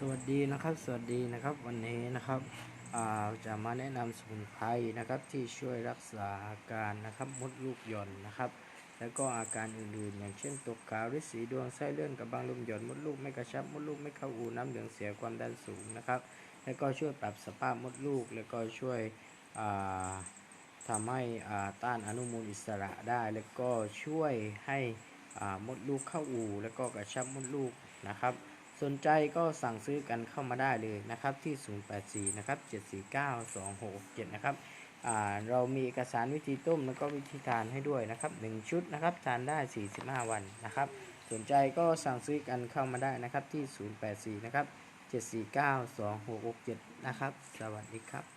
สวัสดีนะครับ สวัสดีนะครับวันนี้นะครับจะมาแนะนำสมุนไพรนะครับที่ช่วยรักษาอาการนะครับมดลูกหย่อนนะครับ แล้วก็อาการอื่นๆ อย่างเช่นตกขาวฤทธิ์สีดวงไส้เลื่อนกระบังลมหย่อนมดลูกไม่กระชับมดลูกไม่เข้าอูน้ำเหลืองเสียความดันสูงนะครับ แล้วก็ช่วยปรับสภาพมดลูก แล้วก็ช่วยอ่าทำให้ต้านอนุมูลอิสระได้ แล้วก็ช่วยให้มดลูกเข้าอูแล้วก็กระชับมดลูกนะครับ สนใจก็สั่งซื้อกันเข้ามาได้เลยนะครับที่ 084 นะครับ 749267 นะครับเรามีเอกสารวิธีต้มแล้วก็วิธีทานให้ด้วยนะครับ 1 ชุดนะครับทานได้ 45 วันนะครับ สนใจก็สั่งซื้อกันเข้ามาได้นะครับที่ 084 นะครับ 749 2667 นะครับ สวัสดีครับ